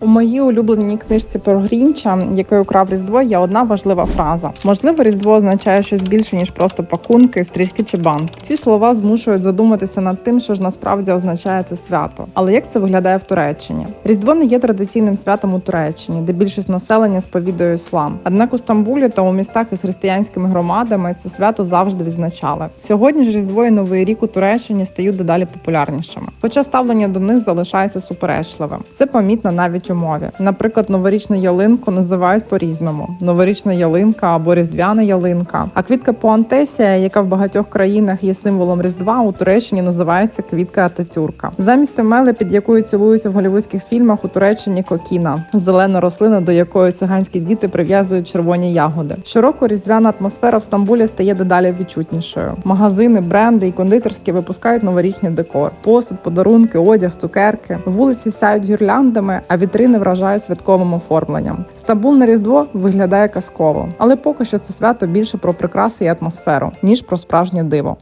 У моїй улюбленій книжці про Грінча, який украв Різдво, є одна важлива фраза. Можливо, Різдво означає щось більше, ніж просто пакунки, стрічки чи банк. Ці слова змушують задуматися над тим, що ж насправді означає це свято. Але як це виглядає в Туреччині? Різдво не є традиційним святом у Туреччині, де більшість населення сповідує іслам. Однак у Стамбулі та у містах із християнськими громадами це свято завжди відзначали. Сьогодні ж Різдво і Новий рік у Туреччині стають дедалі популярнішими. Хоча ставлення до них залишається суперечливим. Це помітно навіть у мові. Наприклад, новорічну ялинку називають по-різному: новорічна ялинка або різдвяна ялинка. А квітка Пуантесія, яка в багатьох країнах є символом Різдва, у Туреччині називається квітка Ататюрка. Замість омели, під якою цілуються в голівудських фільмах, у Туреччині кокіна зелена рослина, до якої циганські діти прив'язують червоні ягоди. Щороку різдвяна атмосфера в Стамбулі стає дедалі відчутнішою. Магазини, бренди і кондитерські випускають новорічний декор, посуд, подарунки, одяг, цукерки. Вулиці сяють гірляндами, а вітрини вражають святковим оформленням. Стамбул на різдво виглядає казково, але поки що це свято більше про прикраси і атмосферу ніж про справжнє диво.